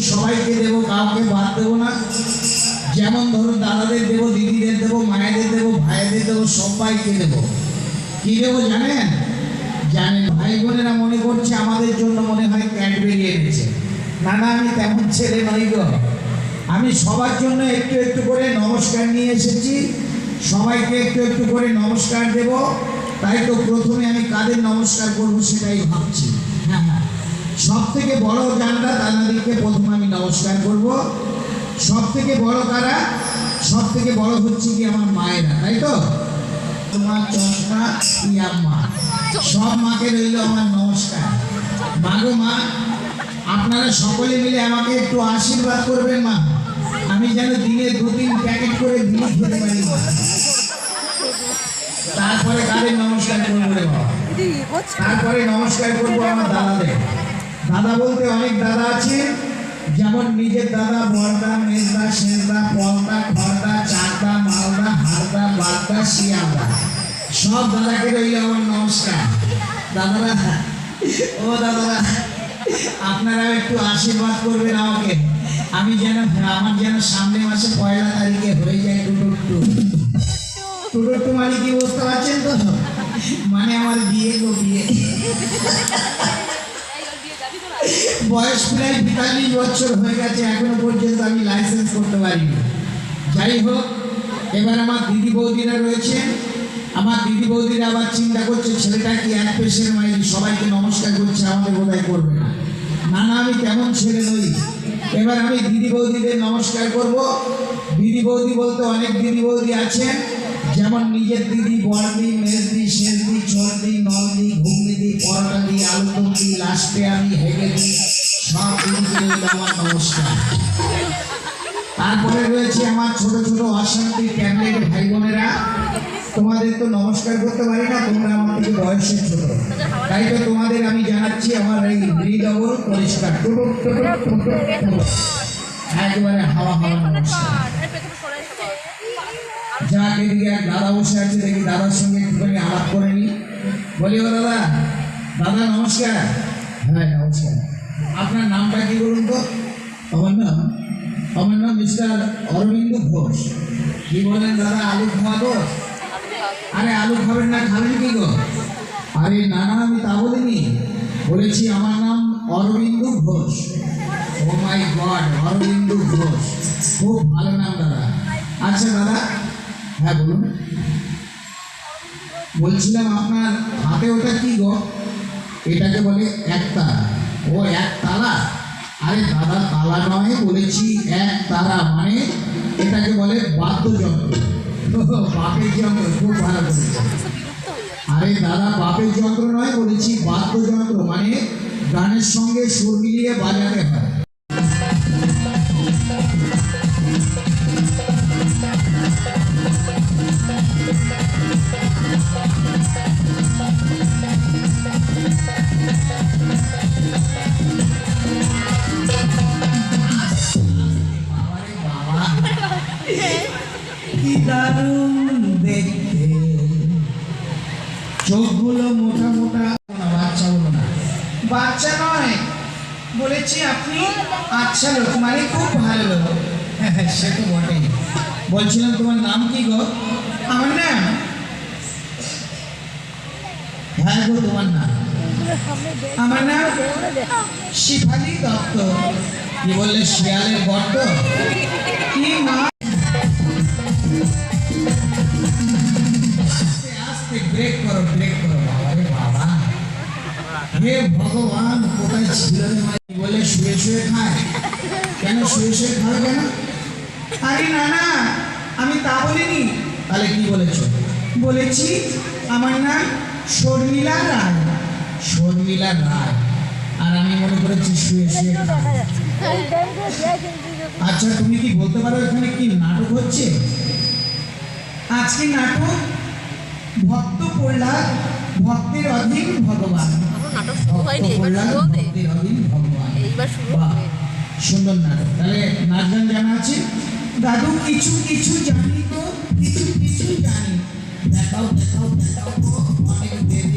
সবাইকে দেবো, কাউকে বাদ দেবো না। যেমন ধরুন দাদাদের দেবো, দিদিদের দেবো, মায়েদের দেবো, ভাইদের দেবো, সবাইকে দেবো। কি দেবো জানেন? জানেন ভাই বোনেরা মনে করছে আমাদের জন্য মনে হয় ক্যাডবেরি এনেছে না না, আমি তেমন ছেলে নই গো। আমি সবার জন্য একটু একটু করে নমস্কার নিয়ে এসেছি। সবাইকে একটু একটু করে নমস্কার দেব। তাই তো প্রথমে আমি কাদের নমস্কার করব সেটাই ভাবছি। হ্যাঁ হ্যাঁ। সব থেকে বড় জানটা দাদাদিকে প্রথমে আমি নমস্কার করব। সব থেকে বড় কারা? সব থেকে বড় হচ্ছে কি আমার মায়েরা, তাই তো? তোমার চশমা ইয়াম্মা সব মাকে রইল আমার নমস্কার। মাগো মা, আপনারা সকলে মিলে আমাকে একটু আশীর্বাদ করবেন মা। আমি যেন দিনে দু তিন প্যাকেট করে বিড়ি খেতে পারি তারপরে কাদের নমস্কার করব তারপরে নমস্কার করব আমার দাদাদের। দাদা বলতে অনেক দাদা আছে। যেমন নিজের দাদা, বড়দা, মেজদা শেষদা পলদা খড়দা চাকদা মালদা, হারদা বাগদা শিয়ালদা। সব দাদাকে রইল আমার নমস্কার। দাদারা, ও দাদারা আপনারা একটু আশীর্বাদ করবেন আমাকে। আমি যেন, আমার যেন সামনে মাসে পয়লা তারিখে হয়ে যায় দুটো টু টুটো টু মানে কি বুঝতে পারছেন তো? মানে আমার বিয়ে গো, বিয়ে। বয়স প্রায় বিয়াল্লিশ বছর হয়ে গেছে, এখনও পর্যন্ত আমি লাইসেন্স করতে পারিনি। যাই হোক, এবার আমার দিদি বৌদিরা রয়েছে। আমার দিদি বৌদিরা আবার চিন্তা করছে, ছেলেটা কি এক পেশের মাইলি সবাইকে নমস্কার করছে, আমাদের বোধহয় করবে না। না না, আমি কেমন ছেলে নই। এবার আমি দিদি বৌদিদের নমস্কার করব। দিদি বৌদি বলতে অনেক দিদি বৌদি আছেন। যেমন নিজের দিদি, বড়দি, মেজদি শেষদি ছোটদি নলদি ঘুগনি দি পরোটা দি আলুদম দি লাস্টে আমি হেগে দিই সব নমস্কার। তারপরে রয়েছে আমার ছোট ছোট অশান্তি ক্যান্ডিডেট ভাই বোনেরা। তোমাদের তো নমস্কার করতে পারি না, তোমরা আমার থেকে বয়সে ছোট। তাই তো তোমাদের আমি জানাচ্ছি আমার এই হৃদবর পরিষ্কার। টুটুক। একেবারে হাওয়া হাওয়া নমস্কার যাক এদিকে এক দাদা বসে আছে, দেখি দাদার সঙ্গে একটুখানি আলাপ করে নি বলি, ও দাদা দাদা, নমস্কার। হ্যাঁ নমস্কার। আপনার নামটা কি বলুন তো? আমার নাম আমার নাম মিস্টার অরবিন্দ ঘোষ। কি বলেন দাদা, আলু খাওয়াবো আরে, আলু খাবেন না, খাবেন কি গো? আরে, না না, আমি তা বলিনি। বলেছি, আমার নাম Aurobindo Ghosh. Oh my god, Aurobindo Ghosh. খুব ভালো নাম দাদা। আচ্ছা দাদা হ্যাঁ বলুন বলছিলাম, আপনার হাতে ওটা কি গো? এটাকে বলে একতারা ও এক তালা? আরে দাদা, তালা নয় বলেছি, এক তারা মানে এটাকে বলে বাদ্যযন্ত্র। বাপের যন্ত্র, খুব ভালো আরে দাদা, বাপের যন্ত্র নয় বলেছি, বাদ্যযন্ত্র মানে গানের সঙ্গে সুর মিলিয়ে বাজাতে হয়। দারুণ দেখতে চোখগুলো মোটা মোটা বাচ্চা হলো না বাচ্চা নয় বলেছি আপনি আচ্ছা লোক মানে খুব ভালো লোক সে তো বটেই বলছিলাম তোমার নাম কি গো আমার নাম হ্যাঁ গো তোমার নাম আমার নাম শিফালি দত্ত কি বললে শিয়ালের গর্ত কি মা হে ভগবান কোথায় ছিল রে বলে শুয়ে শুয়ে খায়? কেন শুয়ে শুয়ে খাবে কেন? আরে না না আমি তা বলিনি। তাহলে কি বলেছ? বলেছি আমার নাম শর্মিলা রায়। শর্মিলা রায়। আর আমি মনে করেছি শুয়ে শুয়ে আচ্ছা তুমি কি বলতে পারো এখানে কি নাটক হচ্ছে? আজকে নাটক ভক্ত প্রহ্লাদ ভক্তের অধীন ভগবান। নাটক শুরু হয়নি এবার শুরু হবে। এইবার শুরু হবে। সুন্দর নাটক। তাহলে নাচ গান জানা আছে? দাদু কিছু কিছু জানি তো কিছু কিছু জানি। দেখাও দেখাও দেখাও অনেক দেরি।